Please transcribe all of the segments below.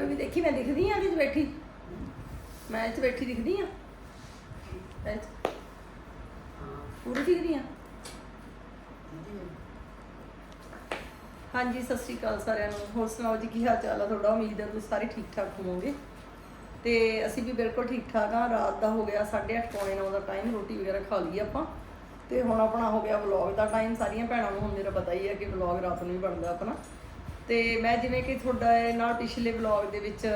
Baby ਦੇਖੀ, ਮੈਂ ਦਿਖਦੀ ਆ ਕਿ ਬੈਠੀ। ਮੈਂ ਇੱਥੇ ਬੈਠੀ ਦਿਖਦੀ ਆ। ਇੱਥੇ ਪੂਰੀ ਦਿਖਦੀ ਆ। ਹਾਂਜੀ, ਸਤਿ ਸ਼੍ਰੀ ਅਕਾਲ ਸਾਰਿਆਂ ਨੂੰ। ਹੋਰ ਸੁਣਾਓ ਜੀ, ਕੀ ਹਾਲ ਚਾਲ ਆ ਤੁਹਾਡਾ? ਉਮੀਦ ਹੈ ਤੁਸੀਂ ਸਾਰੇ ਠੀਕ ਠਾਕ ਹੋਵੋਗੇ। ਤੇ ਅਸੀਂ ਵੀ ਬਿਲਕੁਲ ਠੀਕ ਠਾਕ ਆ। ਰਾਤ ਦਾ ਹੋ ਗਿਆ 8:30 ਪੌਣੇ 9 ਦਾ ਟਾਈਮ ਰੋਟੀ ਵਗੈਰਾ ਖਾ ਲਈ ਆਪਾਂ। ਤੇ ਹੁਣ ਆਪਣਾ ਹੋ ਗਿਆ ਵਲੌਗ ਦਾ ਟਾਈਮ ਸਾਰੀਆਂ ਭੈਣਾਂ ਨੂੰ ਹੁਣ ਮੇਰਾ ਪਤਾ ਹੀ ਹੈ ਕਿ ਵਲੌਗ ਰਾਤ ਨੂੰ ਹੀ ਬਣਦਾ ਆਪਣਾ। ਤੇ ਮੈਂ ਜਿਵੇਂ ਕਿ ਤੁਹਾਡਾ ਇਹ ਨਾਲ ਪਿਛਲੇ ਵਲੌਗ ਦੇ ਵਿੱਚ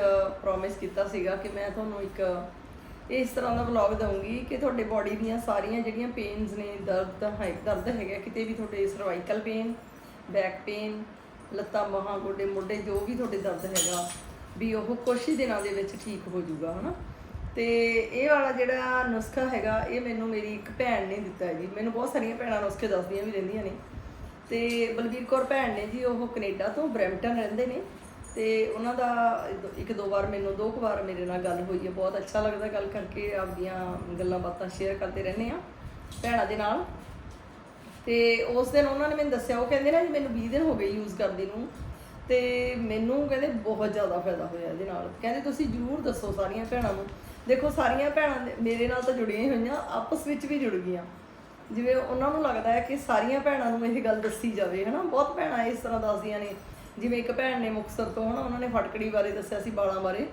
ਪ੍ਰੋਮਿਸ ਕੀਤਾ ਸੀਗਾ ਕਿ ਮੈਂ ਤੁਹਾਨੂੰ ਇੱਕ ਇਸ ਤਰ੍ਹਾਂ ਦਾ ਵਲੌਗ ਦਊਂਗੀ ਕਿ ਤੁਹਾਡੇ ਬਾਡੀ ਦੀਆਂ ਸਾਰੀਆਂ ਜਿਹੜੀਆਂ ਪੇਨਸ ਨੇ, ਦਰਦ ਹੈ ਦਰਦ ਹੈਗਾ ਕਿਤੇ ਵੀ ਤੁਹਾਡੇ ਸਰਵਾਈਕਲ ਪੇਨ ਬੈਕ ਪੇਨ ਲੱਤਾਂ, ਬਾਹਾਂ, ਗੋਡੇ, ਮੋਢੇ, ਜੋ ਵੀ ਤੁਹਾਡੇ ਦਰਦ ਹੈਗਾ, ਵੀ ਉਹ ਕੁਛ ਹੀ ਦਿਨਾਂ ਦੇ ਵਿੱਚ ਠੀਕ ਹੋ ਜਾਊਗਾ, ਹਨਾ? ਤੇ ਇਹ ਵਾਲਾ ਜਿਹੜਾ ਨੁਸਖਾ ਹੈਗਾ, ਇਹ ਮੈਨੂੰ ਮੇਰੀ ਇੱਕ ਭੈਣ ਨੇ ਦਿੱਤਾ ਹੈ ਜੀ। ਮੈਨੂੰ ਬਹੁਤ ਸਾਰੀਆਂ ਭੈਣਾਂ ਨੁਸਖੇ ਦੱਸਦੀਆਂ ਵੀ ਰਹਿੰਦੀਆਂ ਨੇ। ਤੇ ਬਲਬੀਰ ਕੌਰ ਭੈਣ ਨੇ ਜੀ ਉਹ ਕੈਨੇਡਾ ਤੋਂ ਬਰੈਂਪਟਨ ਰਹਿੰਦੇ ਨੇ ਤੇ ਉਹਨਾਂ ਦਾ ਇੱਕ ਦੋ ਵਾਰ ਮੈਨੂੰ ਦੋ ਕੁ ਵਾਰ ਮੇਰੇ ਨਾਲ ਗੱਲ ਹੋਈ ਹੈ, ਬਹੁਤ ਅੱਛਾ ਲੱਗਦਾ ਗੱਲ ਕਰਕੇ, ਆਪਦੀਆਂ ਗੱਲਾਂ ਬਾਤਾਂ ਸ਼ੇਅਰ ਕਰਦੇ ਰਹਿੰਦੇ ਆ ਭੈਣਾਂ ਦੇ ਨਾਲ। ਤੇ ਉਸ ਦਿਨ ਉਹਨਾਂ ਨੇ ਮੈਨੂੰ ਦੱਸਿਆ, ਉਹ ਕਹਿੰਦੇ ਨਾ ਜੀ ਮੈਨੂੰ 20 ਦਿਨ ਹੋ ਗਏ ਯੂਜ਼ ਕਰਦੇ ਨੂੰ ਤੇ ਮੈਨੂੰ ਕਹਿੰਦੇ ਬਹੁਤ ਜ਼ਿਆਦਾ ਫਾਇਦਾ ਹੋਇਆ ਇਹਦੇ ਨਾਲ। ਕਹਿੰਦੇ ਤੁਸੀਂ ਜਰੂਰ ਦੱਸੋ ਸਾਰੀਆਂ ਭੈਣਾਂ ਨੂੰ। ਦੇਖੋ ਸਾਰੀਆਂ ਭੈਣਾਂ ਮੇਰੇ ਨਾਲ ਤਾਂ ਜੁੜੀਆਂ ਹੀ ਹੋਈਆਂ, ਆਪਸ ਵਿੱਚ ਵੀ ਜੁੜ ਗਈਆਂ। ਜਿਵੇਂ ਉਹਨਾਂ ਨੂੰ ਲੱਗਦਾ ਹੈ ਕਿ ਸਾਰੀਆਂ ਭੈਣਾਂ ਨੂੰ ਇਹ ਗੱਲ ਦੱਸੀ ਜਾਵੇ, ਹਨਾ? ਬਹੁਤ ਭੈਣਾਂ ਇਸ ਤਰ੍ਹਾਂ ਦੱਸਦੀਆਂ ਨੇ। ਜਿਵੇਂ ਇੱਕ ਭੈਣ ਨੇ ਮੁਕਤਸਰ ਤੋਂ, ਹਨਾ, ਉਹਨਾਂ ਨੇ ਫਟਕੜੀ ਬਾਰੇ ਦੱਸਿਆ ਸੀ, ਬਾਲਾਂ ਬਾਰੇ।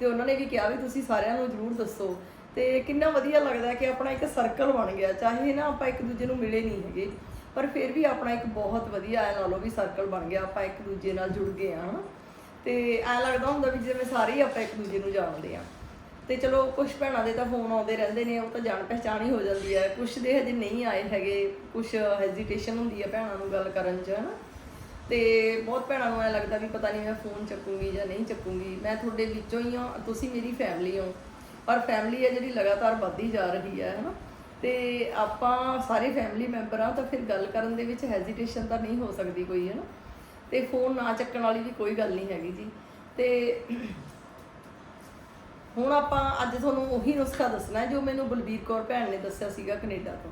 ਤੇ ਉਹਨਾਂ ਨੇ ਵੀ ਕਿਹਾ ਵੀ ਤੁਸੀਂ ਸਾਰਿਆਂ ਨੂੰ ਜਰੂਰ ਦੱਸੋ। ਤੇ ਕਿੰਨਾ ਵਧੀਆ ਲੱਗਦਾ ਕਿ ਆਪਣਾ ਇੱਕ ਸਰਕਲ ਬਣ ਗਿਆ। ਚਾਹੇ ਨਾ ਆਪਾਂ ਇੱਕ ਦੂਜੇ ਨੂੰ ਮਿਲੇ ਨਹੀਂ ਹੈਗੇ, ਪਰ ਫਿਰ ਵੀ ਆਪਣਾ ਇੱਕ ਬਹੁਤ ਵਧੀਆ, ਐ ਲਾ ਲਓ ਵੀ ਸਰਕਲ ਬਣ ਗਿਆ, ਆਪਾਂ ਇੱਕ ਦੂਜੇ ਨਾਲ ਜੁੜ ਗਏ ਆ, ਹਨਾ? ਤੇ ਐ ਲੱਗਦਾ ਹੁੰਦਾ ਵੀ ਜਿਵੇਂ ਸਾਰੇ ਹੀ ਆਪਾਂ ਇੱਕ ਦੂਜੇ ਨੂੰ ਜਾਣਦੇ ਆ। ਤੇ ਚਲੋ ਕੁਝ ਭੈਣਾਂ ਦੇ ਤਾਂ ਫੋਨ ਆਉਂਦੇ ਰਹਿੰਦੇ ਨੇ, ਉਹ ਤਾਂ ਜਾਣ ਪਹਿਚਾਣ ਹੀ ਹੋ ਜਾਂਦੀ ਹੈ। ਕੁਝ ਦੇ ਹਜੇ ਨਹੀਂ ਆਏ ਹੈਗੇ ਕੁਝ ਹੈਜ਼ਿਟੇਸ਼ਨ ਹੁੰਦੀ ਹੈ ਭੈਣਾਂ ਨੂੰ ਗੱਲ ਕਰਨ 'ਚ, ਹਨਾ। ਤੇ ਬਹੁਤ ਭੈਣਾਂ ਨੂੰ ਐ ਲੱਗਦਾ ਵੀ ਪਤਾ ਨਹੀਂ ਮੈਂ ਫੋਨ ਚੱਕੂੰਗੀ ਜਾਂ ਨਹੀਂ ਚੱਕੂੰਗੀ। ਮੈਂ ਤੁਹਾਡੇ ਵਿੱਚੋਂ ਹੀ ਹਾਂ, ਤੁਸੀਂ ਮੇਰੀ ਫੈਮਿਲੀ ਹੋ। ਪਰ ਫੈਮਿਲੀ ਹੈ ਜਿਹੜੀ ਲਗਾਤਾਰ ਵੱਧਦੀ ਜਾ ਰਹੀ ਹੈ, ਹਨਾ। ਤੇ ਆਪਾਂ ਸਾਰੇ ਫੈਮਿਲੀ ਮੈਂਬਰ ਆ ਤਾਂ ਫਿਰ ਗੱਲ ਕਰਨ ਦੇ ਵਿੱਚ ਹੈਜ਼ਿਟੇਸ਼ਨ ਤਾਂ ਨਹੀਂ ਹੋ ਸਕਦੀ ਕੋਈ, ਹਨਾ। ਤੇ ਫੋਨ ਨਾ ਚੱਕਣ ਵਾਲੀ ਵੀ ਕੋਈ ਗੱਲ ਨਹੀਂ ਹੈਗੀ ਜੀ। ਤੇ ਹੁਣ ਆਪਾਂ ਅੱਜ ਤੁਹਾਨੂੰ ਉਹੀ ਨੁਸਖਾ ਦੱਸਣਾ ਜੋ ਮੈਨੂੰ ਬਲਬੀਰ ਕੌਰ ਭੈਣ ਨੇ ਦੱਸਿਆ ਸੀਗਾ ਕੈਨੇਡਾ ਤੋਂ।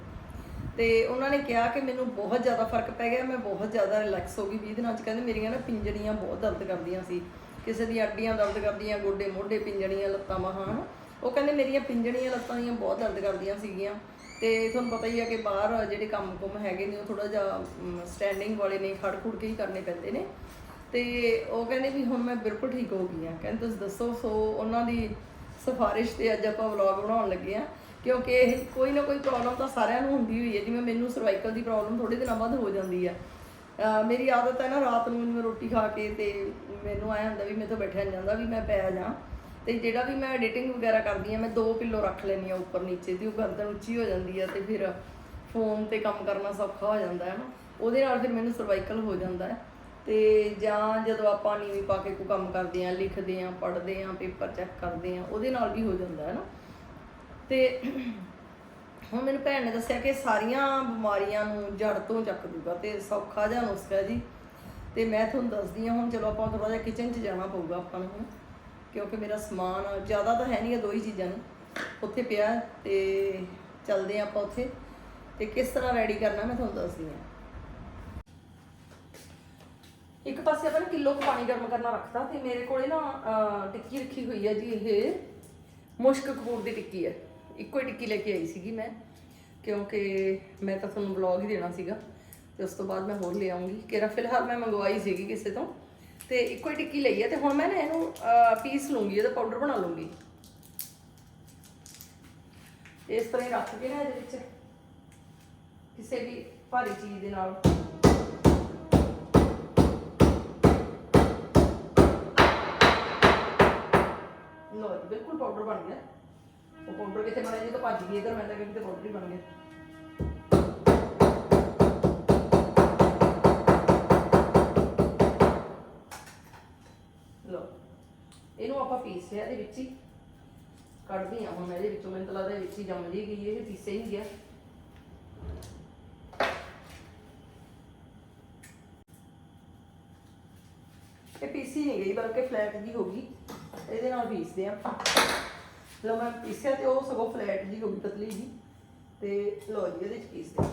ਤੇ ਉਹਨਾਂ ਨੇ ਕਿਹਾ ਕਿ ਮੈਨੂੰ ਬਹੁਤ ਜ਼ਿਆਦਾ ਫ਼ਰਕ ਪੈ ਗਿਆ, ਮੈਂ ਬਹੁਤ ਜ਼ਿਆਦਾ ਰਿਲੈਕਸ ਹੋ ਗਈ। 20 ਦਿਨਾਂ ਚ ਕਹਿੰਦੇ ਮੇਰੀਆਂ ਨਾ ਪਿੰਜੜੀਆਂ ਬਹੁਤ ਦਰਦ ਕਰਦੀਆਂ ਸੀ। ਕਿਸੇ ਦੀ ਅੱਡੀਆਂ ਦਰਦ ਕਰਦੀਆਂ, ਗੋਡੇ ਮੋਢੇ ਪਿੰਜੜੀਆਂ, ਲੱਤਾਂ ਬਾਹਾਂ ਉਹ ਕਹਿੰਦੇ ਮੇਰੀਆਂ ਪਿੰਜੜੀਆਂ, ਲੱਤਾਂ ਦੀਆਂ ਬਹੁਤ ਦਰਦ ਕਰਦੀਆਂ ਸੀਗੀਆਂ। ਤੇ ਤੁਹਾਨੂੰ ਪਤਾ ਹੀ ਆ ਕਿ ਬਾਹਰ ਜਿਹੜੇ ਕੰਮ ਕੁਮ ਹੈਗੇ ਨੇ, ਉਹ ਥੋੜਾ ਜਿਹਾ ਸਟੈਂਡਿੰਗ ਵਾਲੇ ਨੇ ਖੜ ਖੁੜ ਕੇ ਹੀ ਕਰਨੇ ਪੈਂਦੇ ਨੇ। ਤੇ ਉਹ ਕਹਿੰਦੇ ਵੀ ਹੁਣ ਮੈਂ ਬਿਲਕੁਲ ਠੀਕ ਹੋ ਗਈ ਆ ਕਹਿੰਦੇ ਤੁਸੀਂ ਦੱਸੋ, ਸੋ ਉਹਨਾਂ ਦੀ ਸਿਫਾਰਿਸ਼ ਤੇ ਅੱਜ ਆਪਾਂ ਵਲੌਗ ਬਣਾਉਣ ਲੱਗੇ ਆ ਕਿਉਂਕਿ ਇਹ ਕੋਈ ਨਾ ਕੋਈ ਪ੍ਰੋਬਲਮ ਤਾਂ ਸਾਰਿਆਂ ਨੂੰ ਹੁੰਦੀ ਹੋਈ ਹੈ, ਜਿਵੇਂ ਮੈਨੂੰ ਸਰਵਾਈਕਲ ਦੀ ਪ੍ਰੋਬਲਮ ਥੋੜੇ ਦਿਨਾਂ ਬਾਅਦ ਹੋ ਜਾਂਦੀ ਆ। ਮੇਰੀ ਆਦਤ ਹੈ ਨਾ, ਰਾਤ ਨੂੰ ਮੈਂ ਰੋਟੀ ਖਾ ਕੇ ਤੇ ਮੈਨੂੰ ਆਇਆ ਹੁੰਦਾ ਵੀ ਮੇਰੇ ਤੋਂ ਬੈਠਿਆ ਜਾਂਦਾ, ਵੀ ਮੈਂ ਪੈ ਜਾ ਤੇ ਜਿਹੜਾ ਵੀ ਮੈਂ ਐਡੀਟਿੰਗ ਵਗੈਰਾ ਕਰਦੀ ਆ ਮੈਂ ਦੋ ਪਿੱਲੋ ਰੱਖ ਲੈਂਦੀ ਆ ਉੱਪਰ ਨੀਚੇ ਦੀ ਉਹ ਗਰਦਨ ਉੱਚੀ ਹੋ ਜਾਂਦੀ ਆ ਤੇ ਫਿਰ ਫੋਨ ਤੇ ਕੰਮ ਕਰਨਾ ਸੌਖਾ ਹੋ ਜਾਂਦਾ ਹੈ ਨਾ। ਉਹਦੇ ਨਾਲ ਫਿਰ ਮੈਨੂੰ ਸਰਵਾਈਕਲ ਹੋ ਜਾਂਦਾ ਹੈ। ਤੇ ਜਾਂ ਜਦੋਂ ਆਪਾਂ ਨੀਵੀਂ ਪਾ ਕੇ ਕੋਈ ਕੰਮ ਕਰਦੇ ਆ ਲਿਖਦੇ ਆ ਪੜ੍ਹਦੇ ਆ ਪੇਪਰ ਚੈੱਕ ਕਰਦੇ ਆ ਉਹਦੇ ਨਾਲ ਵੀ ਹੋ ਜਾਂਦਾ ਹੈ ਨਾ। ਤੇ ਹੁਣ ਮੈਨੂੰ ਭੈਣ ਨੇ ਦੱਸਿਆ ਕਿ ਸਾਰੀਆਂ ਬਿਮਾਰੀਆਂ ਨੂੰ ਜੜ ਤੋਂ ਚੱਕ ਦੂਗਾ ਤੇ ਸੌਖਾ ਜਿਹਾ ਨੁਸਖਾ ਜੀ। ਤੇ ਮੈਂ ਤੁਹਾਨੂੰ ਦੱਸਦੀ ਹਾਂ, ਹੁਣ ਚਲੋ ਆਪਾਂ ਥੋੜਾ ਜਿਹਾ ਕਿਚਨ 'ਚ ਜਾਣਾ ਪਊਗਾ ਆਪਾਂ ਨੂੰ ਕਿਉਂਕਿ ਮੇਰਾ ਸਮਾਨ ਜ਼ਿਆਦਾ ਤਾਂ ਹੈ ਨਹੀਂ ਇਹ ਦੋ ਹੀ ਚੀਜ਼ਾਂ ਨੇ, ਉੱਥੇ ਪਿਆ ਹੈ ਤੇ ਚੱਲਦੇ ਹਾਂ ਆਪਾਂ ਉੱਥੇ। ਤੇ ਕਿਸ ਤਰ੍ਹਾਂ ਰੈਡੀ ਕਰਨਾ ਮੈਂ ਤੁਹਾਨੂੰ ਦੱਸਦੀ ਹਾਂ। ਇੱਕ ਪਾਸੇ ਆਪਾਂ ਨੇ ਕਿਲੋ ਕੁ ਪਾਣੀ ਗਰਮ ਕਰਨਾ ਰੱਖਤਾ ਤੇ ਮੇਰੇ ਕੋਲੇ ਨਾ ਅਹ, ਟਿੱਕੀ ਰੱਖੀ ਹੋਈ ਹੈ ਜੀ ਇਹ। ਮੁਸ਼ਕ ਕਪੂਰ ਦੀ ਟਿੱਕੀ ਹੈ ਇੱਕੋ ਹੀ ਟਿੱਕੀ ਲੈ ਕੇ ਆਈ ਸੀਗੀ ਮੈਂ ਕਿਉਂਕਿ ਮੈਂ ਤਾਂ ਤੁਹਾਨੂੰ ਵਲੌਗ ਹੀ ਦੇਣਾ ਸੀਗਾ। ਤੇ ਉਸ ਤੋਂ ਬਾਅਦ ਮੈਂ ਹੋਰ ਲੈ ਆਉਂਗੀ। ਕਿਹੜਾ ਫਿਲਹਾਲ ਮੈਂ ਮੰਗਵਾਈ ਸੀਗੀ ਕਿਸੇ ਤੋਂ। ਤੇ ਇੱਕੋ ਹੀ ਟਿੱਕੀ ਲਈ ਹੈ ਤੇ ਹੁਣ ਮੈਂ ਨਾ ਇਹਨੂੰ ਪੀਸ ਲੂੰਗੀ ਇਹਦਾ ਪਾਊਡਰ ਬਣਾ ਲੂੰਗੀ। ਇਸ ਤਰ੍ਹਾਂ ਹੀ ਰੱਖ ਕੇ ਨਾ ਇਹਦੇ ਵਿੱਚ ਕਿਸੇ ਵੀ ਭਾਰੀ ਚੀਜ਼ ਦੇ ਨਾਲ। ਲੋ ਬਿਲਕੁਲ ਪਾਊਡਰ ਬਣ ਗਿਆ। ਉਹ ਪਾਊਡਰ ਕਿਤੇ ਬਣਿਆ ਜੀ ਤਾਂ ਭੱਜ ਗਈ ਇਧਰ, ਮੈਂ ਤਾਂ ਕਿਤੇ ਪਾਊਡਰ ਹੀ ਬਣ ਗਿਆ। ਲੋ ਇਹਨੂੰ ਆਪਾਂ ਪੀਸ ਇਹਦੇ ਵਿੱਚ ਹੀ ਕੱਢਦੀ ਆ ਹੁਣ ਇਹਦੇ ਵਿੱਚੋਂ ਮੈਨੂੰ ਤਾਂ ਲੱਗਦਾ ਵਿੱਚ ਹੀ ਜੰਮ ਜੀ ਗਈ ਇਹ ਪੀਸੇ ਹੀ ਗਿਆ। ਇਹ ਪੀਸੀ ਨਹੀਂ ਗਈ, ਬਲਕਿ ਫਲੈਟ ਜੀ ਹੋ ਗਈ। ਇਹਦੇ ਨਾਲ ਪੀਸਦੇ ਆ ਲੋ ਮੈਂ ਪੀਸਿਆ ਤੇ ਉਹ ਸਗੋਂ ਫਲੈਟ ਜੀ ਹੋ ਗਈ ਪਤਲੀ ਜੀ ਤੇ ਲੋ ਜੀ, ਇਹਦੇ ਚ ਪੀਸਦੇ ਆ।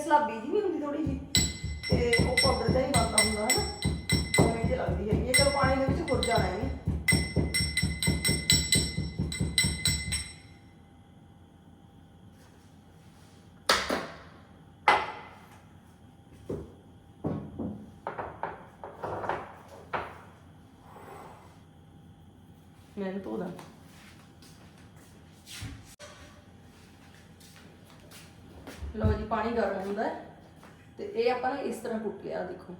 ਸਲਾਬੀ ਜੀ ਵੀ ਹੁੰਦੀ ਥੋੜੀ ਜੀ ਤੇ ਉਹ ਪਾਊਡਰ ਦਾ ਹੀ ਮੈਂ ਧੋ ਦਾਂ। ਲਓ ਜੀ, ਪਾਣੀ ਗਰਮ ਹੁੰਦਾ ਤੇ ਇਹ ਆਪਾਂ ਨਾ ਇਸ ਤਰ੍ਹਾਂ ਕੁੱਟ ਲਿਆ ਦੇਖੋ।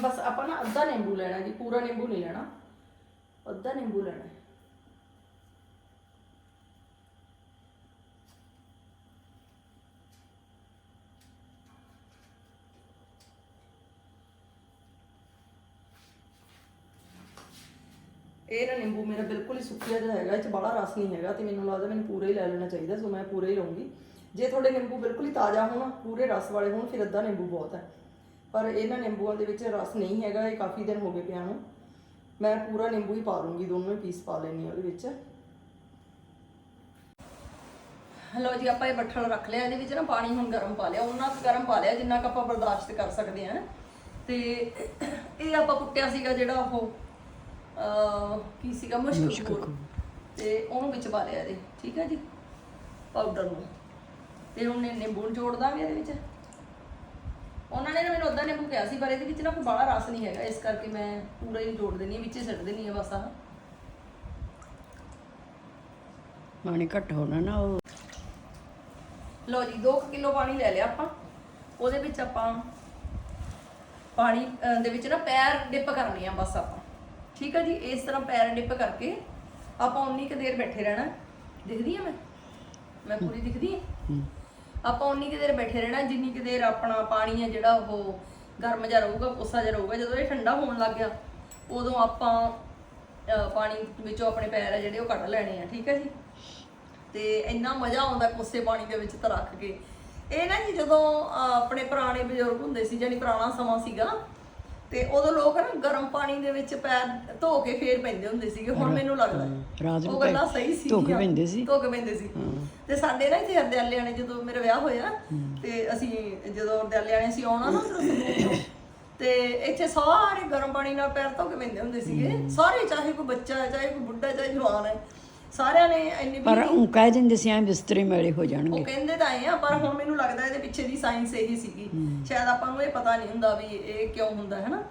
ਬਸ ਆਪਾਂ ਨਾ ਅੱਧਾ ਨਿੰਬੂ ਲੈਣਾ ਜੀ, ਪੂਰਾ ਨਿੰਬੂ ਨਹੀਂ ਲੈਣਾ। ਅੱਧਾ ਨਿੰਬੂ ਲੈਣਾ ਇਹ ਨਾ ਨਿੰਬੂ ਮੇਰਾ ਬਿਲਕੁਲ ਹੀ ਸੁੱਕਿਆ ਜਿਹਾ ਹੈਗਾ, ਇਹ ਚ ਬੜਾ ਰਸ ਨਹੀਂ ਹੈਗਾ ਤੇ ਮੈਨੂੰ ਲੱਗਦਾ ਮੈਨੂੰ ਪੂਰਾ ਹੀ ਲੈ ਲੈਣਾ ਚਾਹੀਦਾ, ਸੋ ਮੈਂ ਪੂਰਾ ਹੀ ਲਵਾਂਗੀ ਜੇ ਤੁਹਾਡੇ ਨਿੰਬੂ ਬਿਲਕੁਲ ਹੀ ਤਾਜ਼ਾ ਹੋਣ, ਪੂਰੇ ਰਸ ਵਾਲੇ ਹੋਣ, ਫਿਰ ਅੱਧਾ ਨਿੰਬੂ ਬਹੁਤ ਹੈ। ਪਰ ਇਹਨਾਂ ਨਿੰਬੂਆਂ ਦੇ ਵਿੱਚ ਰਸ ਨਹੀਂ ਹੈਗਾ, ਇਹ ਕਾਫੀ ਦਿਨ ਹੋ ਗਏ ਪਿਆ ਨੂੰ। ਮੈਂ ਪੂਰਾ ਨਿੰਬੂ ਹੀ ਪਾ ਲੂੰਗੀ ਦੋਨੋਂ ਪੀਸ ਪਾ ਲੈਣੀ ਉਹਦੇ ਵਿੱਚ। ਲਓ ਜੀ, ਆਪਾਂ ਇਹ ਬੱਠਲ ਰੱਖ ਲਿਆ, ਇਹਦੇ ਵਿੱਚ ਨਾ ਪਾਣੀ ਹੁਣ ਗਰਮ ਪਾ ਲਿਆ ਉਹਨਾਂ ਕੁ ਗਰਮ ਪਾ ਲਿਆ ਜਿੰਨਾ ਕੁ ਆਪਾਂ ਬਰਦਾਸ਼ਤ ਕਰ ਸਕਦੇ ਹਾਂ। ਤੇ ਇਹ ਆਪਾਂ ਕੁੱਟਿਆ ਸੀਗਾ ਜਿਹੜਾ ਉਹ ਅਹ, ਕੀ ਸੀਗਾ ਮੁਸ਼ਕ ਤੇ ਉਹਨੂੰ ਵਿੱਚ ਪਾ ਲਿਆ ਇਹਦੇ ਠੀਕ ਹੈ ਜੀ? ਪਾਊਡਰ ਨੂੰ। ਤੇ ਹੁਣ ਇਹ ਨਿੰਬੂ ਨੂੰ ਜੋੜ ਦਾਂਗੇ ਇਹਦੇ ਵਿੱਚ। ਉਹਨਾਂ ਨੇ ਨਾ ਮੈਨੂੰ ਉਦਾਂ ਨਿੰਬੂ ਕਿਹਾ ਸੀ ਪਰ ਇਹਦੇ ਵਿੱਚ ਨਾ ਕੋਈ ਬਾਹਲਾ ਰਸ ਨਹੀਂ ਹੈਗਾ। ਇਸ ਕਰਕੇ ਮੈਂ ਪੂਰਾ ਹੀ ਜੋੜ ਦੇਣੀ ਹੈ ਵਿੱਚ ਹੀ ਸਿੱਟ ਦੇਣੀ ਹੈ ਬਸ ਆਹ। ਪਾਣੀ ਘੱਟ ਹੋਣਾ ਨਾ ਉਹ। ਲਓ ਜੀ 2 ਕਿਲੋ ਪਾਣੀ ਲੈ ਲਿਆ ਆਪਾਂ। ਉਹਦੇ ਵਿੱਚ ਆਪਾਂ ਪਾਣੀ ਅਹ, ਦੇ ਵਿੱਚ ਨਾ ਪੈਰ ਡਿਪ ਕਰਨੇ ਆ ਬਸ ਆਪਾਂ। ਠੀਕ ਹੈ ਜੀ ਇਸ ਤਰ੍ਹਾਂ ਪੈਰ ਡਿਪ ਕਰਕੇ ਆਪਾਂ ਉਨੀ ਕੁ ਦੇਰ ਬੈਠੇ ਰਹਿਣਾ। ਦਿਖਦੀ ਆ ਮੈਂ? ਮੈਂ ਪੂਰੀ ਦਿਖਦੀ ਆ? ਆਪਾਂ ਉਨੀ ਕੁ ਦੇਰ ਬੈਠੇ ਰਹਿਣਾ ਜਿੰਨੀ ਕੁ ਦੇਰ ਆਪਣਾ ਪਾਣੀ ਹੈ ਜਿਹੜਾ ਉਹ ਗਰਮ ਜਿਹਾ ਰਹੂਗਾ ਕੋਸਾ ਜਿਹਾ ਰਹੂਗਾ ਜਦੋਂ ਇਹ ਠੰਡਾ ਹੋਣ ਲੱਗ ਗਿਆ ਉਦੋਂ ਆਪਾਂ ਅਹ, ਪਾਣੀ ਵਿੱਚੋਂ ਆਪਣੇ ਪੈਰ ਆ ਜਿਹੜੇ ਉਹ ਕੱਢ ਲੈਣੇ ਆ ਠੀਕ ਹੈ ਜੀ? ਤੇ ਇੰਨਾ ਮਜ਼ਾ ਆਉਂਦਾ ਕੋਸੇ ਪਾਣੀ ਦੇ ਵਿੱਚ ਤਾਂ ਰੱਖ ਕੇ। ਇਹ ਨਾ ਜੀ ਜਦੋਂ ਅਹ, ਆਪਣੇ ਪੁਰਾਣੇ ਬਜ਼ੁਰਗ ਹੁੰਦੇ ਸੀ ਜਾਨੀ ਪੁਰਾਣਾ ਸਮਾਂ ਸੀਗਾ ਤੇ ਉਦੋਂ ਲੋਕ ਨਾ ਗਰਮ ਪਾਣੀ ਦੇ ਵਿੱਚ ਪੈਰ ਧੋ ਕੇ ਫੇਰ ਪੈਂਦੇ ਹੁੰਦੇ ਸੀਗੇ ਹੁਣ ਮੈਨੂੰ ਲੱਗਦਾ। ਰਾਤ ਨੂੰ ਉਹ ਗੱਲਾਂ ਸਹੀ ਸੀ ਧੋ ਕੇ ਪੈਂਦੇ ਸੀ। ਧੋ ਕੇ ਪੈਂਦੇ ਸੀ। ਤੇ ਸਾਡੇ ਨਾ ਇੱਥੇ ਹਰਦਿਆਲਿਆਂ ਨੇ ਜਦੋਂ ਮੇਰਾ ਵਿਆਹ ਹੋਇਆ ਤੇ ਅਸੀਂ ਜਦੋਂ ਹਰਦਿਆਲਿਆਂ ਨੇ ਅਸੀਂ ਆਉਣਾ ਨਾ ਤੋਂ ਤੇ ਇੱਥੇ ਸਾਰੇ ਗਰਮ ਪਾਣੀ ਨਾਲ ਪੈਰ ਧੋ ਕੇ ਪੈਂਦੇ ਹੁੰਦੇ ਸੀਗੇ। ਸਾਰੇ ਚਾਹੇ ਕੋਈ ਬੱਚਾ ਹੈ ਚਾਹੇ ਕੋਈ ਬੁੱਢਾ ਹੈ, ਚਾਹੇ ਜਵਾਨ ਹੈ। ਸਾਰਿਆਂ ਨੇ ਇੰਨੀ ਪਰ ਉਹ ਕਹਿ ਦਿੰਦੇ ਸੀ ਐ ਬਿਸਤਰੇ ਮੈਲੇ ਹੋ ਜਾਣਗੇ। ਉਹ ਕਹਿੰਦੇ ਤਾਂ ਆਏ ਆ ਪਰ ਹੁਣ ਮੈਨੂੰ ਲੱਗਦਾ ਇਹਦੇ ਪਿੱਛੇ ਦੀ ਸਾਇੰਸ ਇਹੀ ਸੀਗੀ। ਸ਼ਾਇਦ ਆਪਾਂ ਨੂੰ ਇਹ ਪਤਾ ਨਹੀਂ ਹੁੰਦਾ ਵੀ ਇਹ ਕਿਉਂ ਹੁੰਦਾ ਹੈ ਨਾ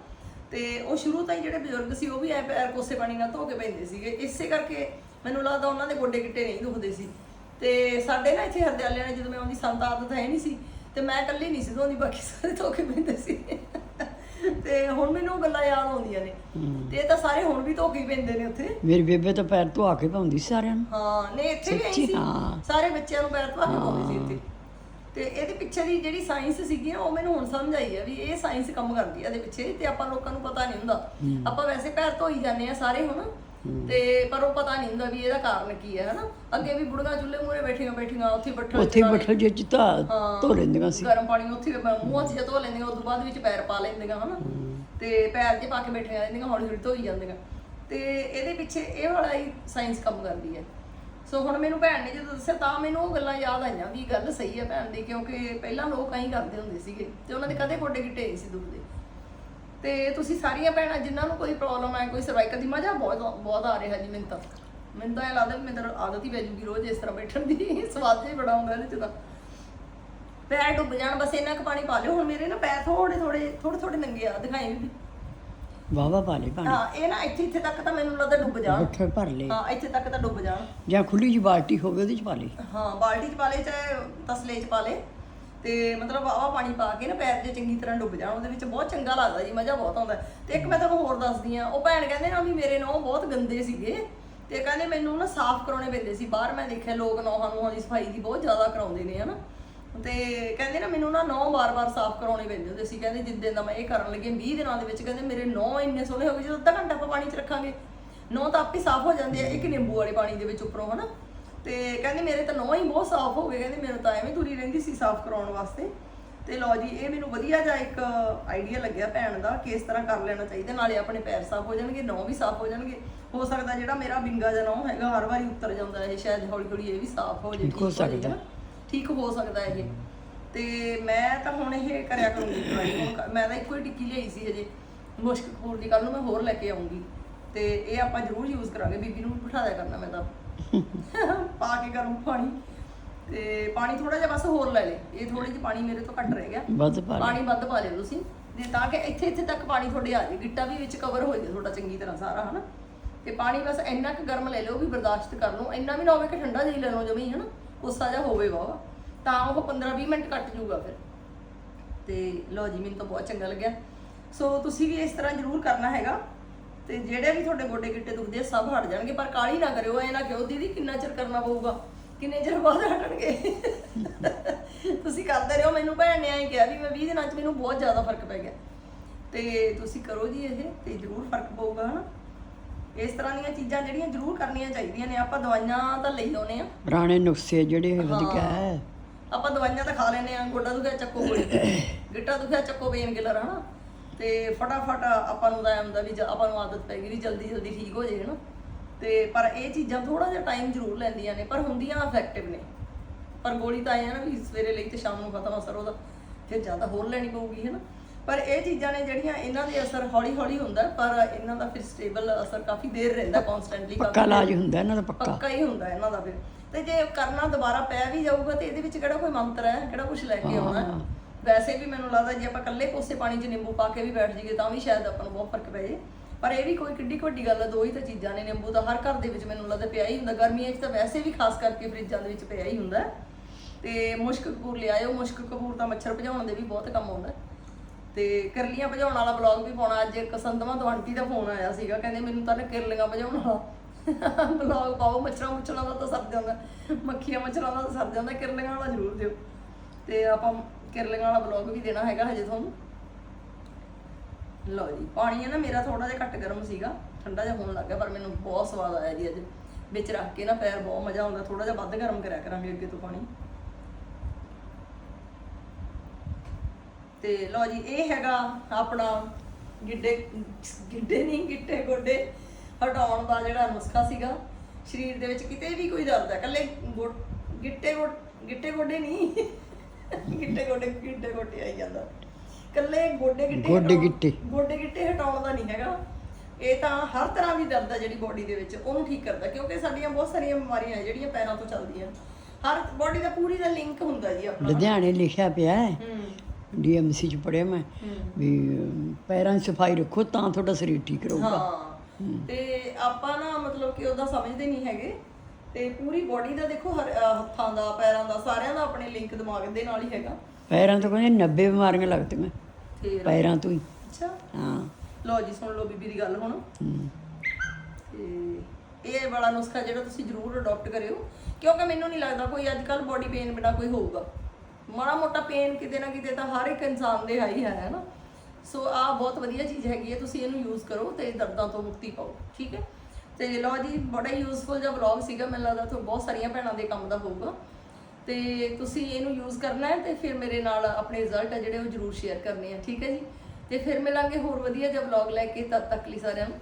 ਤੇ ਉਹ ਸ਼ੁਰੂ ਤੋਂ ਹੀ ਜਿਹੜੇ ਬਜ਼ੁਰਗ ਸੀ ਉਹ ਵੀ ਐ ਪੈਰ ਕੋਸੇ ਪਾਣੀ ਨਾਲ ਧੋ ਕੇ ਪੈਂਦੇ ਸੀਗੇ। ਇਸੇ ਕਰਕੇ ਮੈਨੂੰ ਲੱਗਦਾ ਉਹਨਾਂ ਦੇ ਗੋਡੇ ਗਿੱਟੇ ਨਹੀਂ ਦੁਖਦੇ ਸੀ। ਤੇ ਸਾਡੇ ਨਾ ਇੱਥੇ ਹਰਦਿਆਲਿਆਂ ਨੇ ਜਦੋਂ ਮੈਂ ਆਉਂਦੀ ਸੰਤ ਆਦਤ ਹੈ ਨਹੀਂ ਸੀ ਤੇ ਮੈਂ ਇਕੱਲੀ ਨਹੀਂ ਸੀ ਧੋਂਦੀ ਬਾਕੀ ਸਾਰੇ ਧੋ ਕੇ ਪੈਂਦੇ ਸੀ। ਤੇ ਹੁਣ ਮੈਨੂੰ ਉਹ ਗੱਲਾਂ ਯਾਦ ਆਉਂਦੀਆਂ ਨੇ। ਤੇ ਇਹ ਤਾਂ ਸਾਰੇ ਹੁਣ ਵੀ ਧੋ ਕੇ ਹੀ ਪੈਂਦੇ ਨੇ ਉੱਥੇ। ਮੇਰੀ ਬੇਬੇ ਤਾਂ ਪੈਰ ਧਵਾ ਕੇ ਪਾਉਂਦੀ ਸੀ ਸਾਰਿਆਂ ਨੂੰ। ਹਾਂ ਨਹੀਂ ਇੱਥੇ ਵੀ ਆਈ ਸੱਚੀ, ਸੀ। ਹਾਂ। ਸਾਰੇ ਬੱਚਿਆਂ ਨੂੰ ਪੈਰ ਧਵਾ ਕੇ ਪਾਉਂਦੇ ਸੀ ਇੱਥੇ। ਤੇ ਇਹਦੇ ਪਿੱਛੇ ਦੀ ਜਿਹੜੀ ਸਾਇੰਸ ਸੀਗੀ ਨਾ ਉਹ ਮੈਨੂੰ ਹੁਣ ਸਮਝ ਆਈ ਹੈ ਵੀ ਇਹ ਸਾਇੰਸ ਕੰਮ ਕਰਦੀ ਹੈ ਇਹਦੇ ਪਿੱਛੇ। ਤੇ ਆਪਾਂ ਲੋਕਾਂ ਨੂੰ ਪਤਾ ਨਹੀਂ ਹੁੰਦਾ। ਆਪਾਂ ਵੈਸੇ ਪੈਰ ਧੋਈ ਜਾਂਦੇ ਆ ਸਾਰੇ ਹੁਣ। ਤੇ ਪਰ ਉਹ ਪਤਾ ਨਹੀਂ ਹੁੰਦਾ ਵੀ ਇਹਦਾ ਕਾਰਨ ਕੀ ਹੈ ਹਨਾ? ਅੱਗੇ ਵੀ ਬੁੜੀਆਂ ਚੁੱਲ੍ਹੇ ਮੂਰੇ ਬੈਠੀਆਂ ਬੈਠੀਆਂ ਉੱਥੇ ਬੱਠਲ ਉੱਥੇ ਬੱਠਲ ਜੇ ਚ ਧਾ ਲੈਂਦੀਆਂ ਸੀ। ਗਰਮ ਪਾਣੀ ਉੱਥੇ ਮੂੰਹਾਂ ਜੇ ਧੋ ਲੈਂਦੀਆਂ ਉਸ ਤੋਂ ਬਾਅਦ ਵਿੱਚ ਪੈਰ ਪਾ ਲੈਂਦੀਆਂ ਹਨਾ? ਤੇ ਪੈਰ 'ਚ ਪਾ ਕੇ ਬੈਠੀਆਂ ਰਹਿੰਦੀਆਂ ਹੌਲੀ ਹੌਲੀ ਧੋਈ ਜਾਂਦੀਆਂ। ਤੇ ਇਹਦੇ ਪਿੱਛੇ ਇਹ ਵਾਲਾ ਹੀ ਸਾਇੰਸ ਕੰਮ ਕਰਦੀ ਹੈ। ਸੋ ਹੁਣ ਮੈਨੂੰ ਭੈਣ ਨੇ ਜਦੋਂ ਦੱਸਿਆ ਤਾਂ ਮੈਨੂੰ ਉਹ ਗੱਲਾਂ ਯਾਦ ਆਈਆਂ ਵੀ ਗੱਲ ਸਹੀ ਹੈ ਭੈਣ ਦੀ ਕਿਉਂਕਿ ਪਹਿਲਾਂ ਲੋਕ ਐਂ ਕਰਦੇ ਹੁੰਦੇ ਸੀਗੇ ਤੇ ਉਹਨਾਂ ਦੇ ਕਦੇ ਗੋਡੇ ਗਿੱਟੇ ਨਹੀਂ ਸੀ ਦੁਖਦੇ। ਤੇ ਤੁਸੀਂ ਸਾਰੀਆਂ ਭੈਣਾਂ ਜਿਨ੍ਹਾਂ ਨੂੰ ਕੋਈ ਪ੍ਰੋਬਲਮ ਹੈ ਕੋਈ ਸਰਵਾਈਕਲ ਦੀ ਮਜ਼ਾ ਬਹੁਤ ਬਹੁਤ ਆ ਰਿਹਾ ਜੀ ਮੈਨੂੰ ਤਾਂ। ਮੈਨੂੰ ਤਾਂ ਇਹ ਲੱਗਦਾ ਵੀ ਮੈਨੂੰ ਆਦਤ ਹੀ ਪੈ ਜੂਗੀ ਰੋਜ਼ ਇਸ ਤਰ੍ਹਾਂ ਬੈਠਣ ਦੀ ਸਵਾਦ ਜਿਹਾ ਹੀ ਬੜਾ ਆਉਂਦਾ ਇਹਦੇ ਚ ਤਾਂ। ਪੈਰ ਡੁੱਬ ਜਾਣ ਬਸ ਇੰਨਾ ਕੁ ਪਾਣੀ ਪਾ ਲਿਓ ਹੁਣ ਮੇਰੇ ਨਾ ਪੈਰ ਥੋੜੇ ਥੋੜੇ ਥੋੜੇ ਥੋੜੇ ਨੰਗੇ ਆ ਦਿਖਾਈ ਵੀ। ਵਾਵਾ ਪਾ ਲੈ ਪਾਣੀ ਹਾਂ ਇਹ ਨਾ ਇੱਥੇ ਇੱਥੇ ਤੱਕ ਤਾਂ ਮੈਨੂੰ ਲੱਗਦਾ ਡੁੱਬ ਜਾਣ। ਬੱਠਲ ਭਰ ਲੈ ਹਾਂ ਇੱਥੇ ਤੱਕ ਤਾਂ ਡੁੱਬ ਜਾਣ। ਜਾਂ ਖੁੱਲੀ ਜੀ ਬਾਲਟੀ ਹੋਵੇ ਉਹਦੇ ਚ ਪਾ ਲਈ ਹਾਂ ਬਾਲਟੀ 'ਚ ਪਾ ਲੇ ਚਾਹੇ ਤਸਲੇ 'ਚ ਪਾ ਲੇ ਤੇ ਮਤਲਬ ਆਵਾ ਪਾਣੀ ਪਾ ਕੇ ਨਾ ਪੈਰ ਜੇ ਚੰਗੀ ਤਰ੍ਹਾਂ ਡੁੱਬ ਜਾਣ, ਉਹਦੇ ਵਿੱਚ ਬਹੁਤ ਚੰਗਾ ਲੱਗਦਾ ਜੀ, ਮਜ਼ਾ ਬਹੁਤ ਆਉਂਦਾ। ਤੇ ਇੱਕ ਮੈਂ ਤੁਹਾਨੂੰ ਹੋਰ ਦੱਸਦੀ ਆ ਉਹ ਭੈਣ ਕਹਿੰਦੇ ਨਾ ਵੀ ਮੇਰੇ ਨੌ ਬਹੁਤ ਗੰਦੇ ਸੀਗੇ ਤੇ ਕਹਿੰਦੇ ਮੈਨੂੰ ਨਾ ਸਾਫ਼ ਕਰਾਉਣੇ ਪੈਂਦੇ ਸੀ, ਬਾਹਰ ਮੈਂ ਦੇਖਿਆ ਲੋਕ ਨੌਹਾਂ ਨੂੰਹਾਂ ਦੀ ਸਫ਼ਾਈ ਦੀ ਬਹੁਤ ਜ਼ਿਆਦਾ ਕਰਾਉਂਦੇ ਨੇ, ਹਨਾ। ਤੇ ਕਹਿੰਦੇ ਨਾ ਮੈਨੂੰ ਨਾ ਨੌ ਵਾਰ ਵਾਰ ਸਾਫ਼ ਕਰਾਉਣੇ ਪੈਂਦੇ ਹੁੰਦੇ ਸੀ, ਕਹਿੰਦੇ ਜਿੱਦਾਂ ਦਾ ਮੈਂ ਇਹ ਕਰਨ ਲੱਗੇ 20 ਦਿਨਾਂ ਦੇ ਵਿੱਚ ਕਹਿੰਦੇ ਮੇਰੇ ਨੌ ਇੰਨੇ ਸੋਹਣੇ ਹੋ ਗਏ, ਜਦੋਂ ਅੱਧਾ ਘੰਟਾ ਆਪਾਂ ਪਾਣੀ 'ਚ ਰੱਖਾਂਗੇ। ਨੌ ਤਾਂ ਆਪੇ ਸਾਫ਼ ਹੋ ਜਾਂਦੇ ਆ, ਇੱਕ ਨਿੰਬੂ ਵਾਲੇ ਪਾਣੀ ਦੇ ਵਿੱਚ ਉੱਪਰੋਂ, ਹਨਾ। ਤੇ ਕਹਿੰਦੇ ਮੇਰੇ ਤਾਂ ਨੌ ਹੀ ਬਹੁਤ ਸਾਫ਼ ਹੋ ਗਏ ਕਹਿੰਦੇ ਮੈਨੂੰ ਤਾਂ ਐਵੇਂ ਤੁਰੀ ਰਹਿੰਦੀ ਸੀ ਸਾਫ਼ ਕਰਾਉਣ ਵਾਸਤੇ। ਤੇ ਲਓ ਜੀ ਇਹ ਮੈਨੂੰ ਵਧੀਆ ਜਿਹਾ ਇੱਕ ਆਈਡੀਆ ਲੱਗਿਆ ਭੈਣ ਦਾ ਕਿ ਇਸ ਤਰ੍ਹਾਂ ਕਰ ਲੈਣਾ ਚਾਹੀਦਾ ਨਾਲੇ ਆਪਣੇ ਪੈਰ ਸਾਫ਼ ਹੋ ਜਾਣਗੇ ਨੌ ਵੀ ਸਾਫ਼ ਹੋ ਜਾਣਗੇ। ਹੋ ਸਕਦਾ ਜਿਹੜਾ ਮੇਰਾ ਬਿੰਗਾ ਜਿਹਾ ਨੌ ਹੈਗਾ ਹਰ ਵਾਰੀ ਉੱਤਰ ਜਾਂਦਾ ਇਹ ਸ਼ਾਇਦ ਹੌਲੀ ਹੌਲੀ ਇਹ ਵੀ ਸਾਫ਼ ਹੋ ਜੇ ਠੀਕ ਹੋ ਸਕਦਾ। ਠੀਕ ਹੋ ਸਕਦਾ ਇਹ। ਤੇ ਮੈਂ ਤਾਂ ਹੁਣ ਇਹ ਕਰਿਆ ਕਰੂੰਗੀ ਮੈਂ ਤਾਂ ਇੱਕੋ ਹੀ ਟਿੱਕੀ ਲਈ ਸੀ ਅਜੇ ਮੁਸ਼ਕ ਕਪੂਰ ਦੀ ਕੱਲ ਨੂੰ ਮੈਂ ਹੋਰ ਲੈ ਕੇ ਆਉਂਗੀ ਤੇ ਇਹ ਆਪਾਂ ਜ਼ਰੂਰ ਯੂਜ਼ ਕਰਾਂਗੇ ਬੀਬੀ ਨੂੰ ਬਿਠਾ ਦਿਆ ਕਰਨਾ ਮੈਂ ਤਾਂ। ਪਾ ਕੇ ਕਰੂੰ ਪਾਣੀ ਤੇ ਪਾਣੀ ਥੋੜਾ ਜਿਹਾ ਬਸ ਹੋਰ ਲੈ ਲੈ ਇਹ ਥੋੜੀ ਜਿਹੀ ਪਾਣੀ ਮੇਰੇ ਤੋਂ ਘੱਟ ਰਹਿ ਗਿਆ। ਵੱਧ ਪਾ ਲੈ ਪਾਣੀ ਵੱਧ ਪਾ ਲਿਓ ਤੁਸੀਂ। ਤੇ ਤਾਂ ਕਿ ਇੱਥੇ ਇੱਥੇ ਤੱਕ ਪਾਣੀ ਤੁਹਾਡੇ ਆ ਜਾਏ। ਗਿੱਟਾ ਵੀ ਵਿੱਚ ਕਵਰ ਹੋ ਜਾਏ ਤੁਹਾਡਾ ਚੰਗੀ ਤਰ੍ਹਾਂ ਸਾਰਾ ਹਨਾ। ਤੇ ਪਾਣੀ ਬਸ ਇੰਨਾ ਕੁ ਗਰਮ ਲੈ ਲਿਓ ਵੀ ਬਰਦਾਸ਼ਤ ਕਰ ਲਓ। ਇੰਨਾ ਵੀ ਨਾ ਹੋਵੇ ਕਿ ਠੰਡਾ ਜਿਹਾ ਲੈ ਲਓ ਜਮੀ ਹਨਾ। ਕੋਸਾ ਜਿਹਾ ਹੋਵੇ ਵਾ ਤਾਂ ਉਹ 15-20 ਮਿੰਟ ਕੱਟ ਜਾਊਗਾ ਫਿਰ। ਤੇ ਲਓ ਜੀ ਮੈਨੂੰ ਤਾਂ ਬਹੁਤ ਚੰਗਾ ਲੱਗਿਆ। ਸੋ ਤੁਸੀਂ ਵੀ ਇਸ ਤਰ੍ਹਾਂ ਜ਼ਰੂਰ ਕਰਨਾ ਹੈਗਾ। ਤੇ ਜਿਹੜੇ ਵੀ ਤੁਹਾਡੇ ਗੋਡੇ ਗਿੱਟੇ ਦੁਖਦੇ ਆ, ਸਭ ਹਟ ਜਾਣਗੇ ਪਰ ਕਾਲੀ ਨਾ ਕਰਿਓ ਐ ਨਾ ਕਿਉਂ ਦੀਦੀ ਕਿੰਨਾ ਚਿਰ ਕਰਨਾ ਪਊਗਾ? ਕਿੰਨੇ ਚਿਰ ਬਾਅਦ ਹਟਣਗੇ? ਤੁਸੀਂ ਕਰਦੇ ਰਹੋ ਮੈਨੂੰ ਭੈਣ ਨੇ ਐਂ ਕਿਹਾ ਵੀ ਮੈਂ 20 ਦਿਨਾਂ 'ਚ ਮੈਨੂੰ ਬਹੁਤ ਜ਼ਿਆਦਾ ਫ਼ਰਕ ਪੈ ਗਿਆ। ਤੇ ਤੁਸੀਂ ਕਰੋ ਜੀ ਇਹ ਤੇ ਜ਼ਰੂਰ ਫ਼ਰਕ ਪਊਗਾ ਹਨਾ? ਇਸ ਤਰ੍ਹਾਂ ਦੀਆਂ ਚੀਜ਼ਾਂ ਜਿਹੜੀਆਂ ਜ਼ਰੂਰ ਕਰਨੀਆਂ ਚਾਹੀਦੀਆਂ ਨੇ ਆਪਾਂ ਦਵਾਈਆਂ ਤਾਂ ਲਈ ਆਉਨੇ ਆ ਪੁਰਾਣੇ ਨੁਸਖੇ ਜਿਹੜੇ ਵਧੀਆ ਹੈ। ਆਪਾਂ ਦਵਾਈਆਂ ਤਾਂ ਖਾ ਲੈਨੇ ਆ ਗੋਡਾ ਦੁਖਿਆ ਚੱਕੋ ਗੋਲੀ। ਗਿੱਟਾ ਦੁਖਿਆ ਚੱਕੋ ਪੇਨ ਕਿਲਰ ਹਨਾ? ਤੇ ਫਟਾਫਟ ਆਪਾਂ ਨੂੰ ਤਾਂ ਹੁੰਦਾ ਵੀ ਆਪਾਂ ਨੂੰ ਆਦਤ ਪੈ ਗਈ ਵੀ ਜਲਦੀ ਜਲਦੀ ਠੀਕ ਹੋ ਜੇ ਹਨਾ? ਤੇ ਪਰ ਇਹ ਚੀਜ਼ਾਂ ਥੋੜਾ ਜਿਹਾ ਟਾਈਮ ਜ਼ਰੂਰ ਲੈਂਦੀਆਂ ਨੇ ਪਰ ਹੁੰਦੀਆਂ ਇਫੈਕਟਿਵ ਨੇ। ਪਰ ਗੋਲੀ ਤਾਂ ਐ ਆ ਨਾ ਵੀ ਸਵੇਰੇ ਲਈ ਤੇ ਸ਼ਾਮ ਨੂੰ ਖਤਮ ਅਸਰ ਉਹਦਾ ਫਿਰ ਜ਼ਿਆਦਾ ਹੋਰ ਲੈਣੀ ਪਊਗੀ ਹਨਾ? ਪਰ ਇਹ ਚੀਜ਼ਾਂ ਨੇ ਜਿਹੜੀਆਂ ਇਹਨਾਂ ਦੇ ਅਸਰ ਹੌਲੀ ਹੌਲੀ ਹੁੰਦਾ ਪਰ ਇਹਨਾਂ ਦਾ ਫਿਰ ਸਟੇਬਲ ਅਸਰ ਕਾਫੀ ਦੇਰ ਰਹਿੰਦਾ ਕਨਸਟੈਂਟਲੀ ਪੱਕਾ ਇਲਾਜ ਹੁੰਦਾ ਇਹਨਾਂ ਦਾ ਪੱਕਾ। ਪੱਕਾ ਹੀ ਹੁੰਦਾ ਇਹਨਾਂ ਦਾ ਫਿਰ। ਤੇ ਜੇ ਕਰਨਾ ਦੁਬਾਰਾ ਪੈ ਵੀ ਜਾਊਗਾ ਤੇ ਇਹਦੇ ਵਿੱਚ ਕਿਹੜਾ ਕੋਈ ਮੰਤਰ ਹੈ ਕਿਹੜਾ ਕੁਝ ਲੈ ਕੇ ਆਉਣਾ? ਹੈ? ਵੈਸੇ ਵੀ ਮੈਨੂੰ ਲੱਗਦਾ ਜੇ ਆਪਾਂ ਇਕੱਲੇ ਕੋਸੇ ਪਾਣੀ 'ਚ ਨਿੰਬੂ ਪਾ ਕੇ ਵੀ ਬੈਠ ਜਾਈਏ ਤਾਂ ਵੀ ਸ਼ਾਇਦ ਆਪਾਂ ਨੂੰ ਬਹੁਤ ਫ਼ਰਕ ਪੈ ਜੇ ਪਰ ਇਹ ਵੀ ਕੋਈ ਕਿੱਡੀ ਵੱਡੀ ਗੱਲ ਹੈ ਦੋ ਹੀ ਤਾਂ ਚੀਜ਼ਾਂ ਨੇ, ਨਿੰਬੂ ਤਾਂ ਹਰ ਘਰ ਦੇ ਵਿੱਚ ਮੈਨੂੰ ਲੱਗਦਾ ਪਿਆ ਹੀ ਹੁੰਦਾ ਗਰਮੀਆਂ 'ਚ ਤਾਂ ਵੈਸੇ ਵੀ ਖਾਸ ਕਰਕੇ ਫਰਿੱਜਾਂ ਦੇ ਵਿੱਚ ਪਿਆ ਹੀ ਹੁੰਦਾ ਹੈ। ਤੇ ਮੁਸ਼ਕ ਕਪੂਰ ਲਿਆਇਓ ਮੁਸ਼ਕ ਕਪੂਰ ਤਾਂ ਮੱਛਰ ਭਜਾਉਣ ਦੇ ਵੀ ਬਹੁਤ ਕੰਮ ਆਉਂਦਾ ਹੈ। ਤੇ ਕਿਰਲੀਆਂ ਭਜਾਉਣ ਵਾਲਾ ਬਲੌਗ ਵੀ ਪਾਉਣਾ, ਅੱਜ ਇੱਕ ਸੰਦਮਾ ਤੋਂ ਆਂਟੀ ਦਾ ਫੋਨ ਆਇਆ ਸੀਗਾ, ਕਹਿੰਦੇ ਮੈਨੂੰ ਤਾਂ ਨਾ ਕਿਰਲੀਆਂ ਭਜਾਉਣ ਵਾਲਾ ਬਲੌਗ ਪਾਓ, ਮੱਛਰਾਂ ਮੁੱਛਰਾਂ ਦਾ ਤਾਂ ਸਰ ਜਾਂਦਾ, ਮੱਖੀਆਂ ਮੱਛਰਾਂ ਦਾ ਤਾਂ ਸਰ ਜਾਂਦਾ, ਕਿਰਲੀਆਂ ਵਾਲਾ ਜ਼ਰੂਰ ਦਿਓ ਤੇ ਆਪਾਂ ਕਿਰਲੀਆਂ ਵਾਲਾ ਬਲੌਗ ਵੀ ਦੇਣਾ ਹੈਗਾ ਹਜੇ ਤੁਹਾਨੂੰ। ਲਓ ਜੀ, ਪਾਣੀ ਹੈ ਨਾ, ਮੇਰਾ ਥੋੜਾ ਜਿਹਾ ਘੱਟ ਗਰਮ ਸੀਗਾ, ਠੰਡਾ ਜਿਹਾ ਹੋਣ ਲੱਗ ਗਿਆ, ਪਰ ਮੈਨੂੰ ਬਹੁਤ ਸਵਾਦ ਆਇਆ ਜੀ ਅੱਜ। ਵਿੱਚ ਰੱਖ ਕੇ ਨਾ ਪੈਰ ਬਹੁਤ ਮਜ਼ਾ ਆਉਂਦਾ ਥੋੜਾ ਜਿਹਾ ਵੱਧ ਗਰਮ ਕਰਿਆ ਕਰਾਂਗੇ ਅੱਗੇ ਤੋਂ ਪਾਣੀ। ਤੇ ਲਓ ਜੀ, ਇਹ ਹੈਗਾ ਆਪਣਾ ਗਿੱਡੇ ਗਿੱਡੇ ਨਹੀਂ, ਗਿੱਟੇ ਗੋਡੇ ਹਟਾਉਣ ਦਾ ਜਿਹੜਾ ਨੁਸਖਾ ਸੀਗਾ। ਸਰੀਰ ਦੇ ਵਿੱਚ ਕਿਤੇ ਵੀ ਕੋਈ ਦਰਦ ਹੈ ਕੱਲੇ ਗੋ- ਗਿੱਟੇ ਗੋ- ਗਿੱਟੇ ਗੋਡੇ ਨਹੀਂ। ਗਿੱਟੇ ਗੋਡੇ ਗਿੱਟੇ ਗੋਡੇ ਆਈ ਜਾਂਦਾ। ਕੱਲੇ ਗੋਡੇ ਗਿੱਟੇ ਗੋਡੇ ਗਿੱਟੇ। ਗੋਡੇ ਗਿੱਟੇ ਹਟਾਉਣ ਦਾ ਨਹੀਂ ਹੈਗਾ। ਇਹ ਤਾਂ ਹਰ ਤਰ੍ਹਾਂ ਦੀ ਦਰਦ ਹੈ ਜਿਹੜੀ ਬੋਡੀ ਦੇ ਵਿੱਚ ਉਹਨੂੰ ਠੀਕ ਕਰਦਾ ਕਿਉਂਕਿ ਸਾਡੀਆਂ ਬਹੁਤ ਸਾਰੀਆਂ ਬਿਮਾਰੀਆਂ ਹੈ ਜਿਹੜੀਆਂ ਪੈਰਾਂ ਤੋਂ ਚੱਲਦੀਆਂ। ਹਰ ਬੋਡੀ ਦਾ ਪੂਰੀ ਦਾ ਲਿੰਕ ਹੁੰਦਾ ਜੀ ਆਪਣਾ। ਲੁਧਿਆਣੇ ਲਿਖਿਆ ਪਿਆ ਹੈ। ਡੀਐਮਸੀ ਚ ਪੜਿਆ ਮੈਂ ਵੀ ਪੈਰਾਂ ਦੀ ਸਫ਼ਾਈ ਰੱਖੋ ਤਾਂ ਤੁਹਾਡਾ ਸਰੀਰ ਠੀਕ ਰਹੂਗਾ। ਹਾਂ। ਤੇ ਆਪਾਂ ਨਾ ਮਤਲਬ ਕਿ ਉਹਦਾ ਸਮਝਦੇ ਨਹੀਂ ਹੈਗੇ। ਤੇ ਪੂਰੀ ਬੋਡੀ ਦਾ ਦੇਖੋ ਹਰ ਅਹ ਹੱਥਾਂ ਦਾ ਪੈਰਾਂ ਦਾ ਸਾਰਿਆਂ ਦਾ ਆਪਣੇ ਲਿੰਕ ਦਿਮਾਗ ਦੇ ਨਾਲ ਹੀ ਹੈਗਾ। ਪੈਰਾਂ ਤੋਂ ਕਹਿੰਦੇ 90 ਬਿਮਾਰੀਆਂ ਲੱਗਦੀਆਂ ਫੇਰ? ਪੈਰਾਂ ਤੋਂ ਹੀ। ਅੱਛਾ। ਹਾਂ। ਲਓ ਜੀ ਸੁਣ ਲਓ ਬੀਬੀ ਦੀ ਗੱਲ ਹੁਣ। ਹਮ। ਤੇ ਇਹ ਵਾਲਾ ਨੁਸਖਾ ਜਿਹੜਾ ਤੁਸੀਂ ਜ਼ਰੂਰ ਅਡਾਪਟ ਕਰਿਓ ਕਿਉਂਕਿ ਮੈਨੂੰ ਨਹੀਂ ਲੱਗਦਾ ਕੋਈ ਅੱਜ ਕੱਲ ਬੋਡੀ ਪੇਨ ਬਿਨਾ ਕੋਈ ਹੋਊਗਾ। ਮਾੜਾ ਮੋਟਾ ਪੇਨ ਕਿਤੇ ਨਾ ਕਿਤੇ ਤਾਂ ਹਰ ਇੱਕ ਇਨਸਾਨ ਦੇ ਹੈ ਹੀ ਹੈ ਨਾ? ਸੋ ਆ ਬਹੁਤ ਵਧੀਆ ਚੀਜ਼ ਹੈਗੀ ਹੈ ਤੁਸੀਂ ਇਹਨੂੰ ਯੂਜ਼ ਕਰੋ ਤੇ ਦਰਦਾਂ ਤੋਂ ਮੁਕਤੀ ਪਾਓ ਠੀਕ ਹੈ? ਤੇ ਲਓ ਜੀ, ਬੜਾ ਯੂਜ਼ਫੁਲ ਜਿਹਾ ਵਲੌਗ ਸੀਗਾ, ਮੈਨੂੰ ਲੱਗਦਾ ਤੁਹਾਨੂੰ ਬਹੁਤ ਸਾਰੀਆਂ ਭੈਣਾਂ ਦੇ ਕੰਮ ਦਾ ਹੋਊਗਾ। ਤੇ ਤੁਸੀਂ ਇਹਨੂੰ ਯੂਜ਼ ਕਰਨਾ ਹੈ ਤੇ ਫਿਰ ਮੇਰੇ ਨਾਲ ਆਪਣੇ ਰਿਜ਼ਲਟ ਆ ਜਿਹੜੇ ਉਹ ਜ਼ਰੂਰ ਸ਼ੇਅਰ ਕਰਨੇ ਆ, ਠੀਕ ਹੈ ਜੀ? ਤੇ ਫਿਰ ਮਿਲਾਂਗੇ ਹੋਰ ਵਧੀਆ ਜਿਹਾ ਵਲੌਗ ਲੈ ਕੇ, ਤਦ ਤੱਕ ਲਈ ਸਾਰਿਆਂ ਨੂੰ,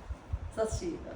ਸਤਿ ਸ਼੍ਰੀ ਅਕਾਲ।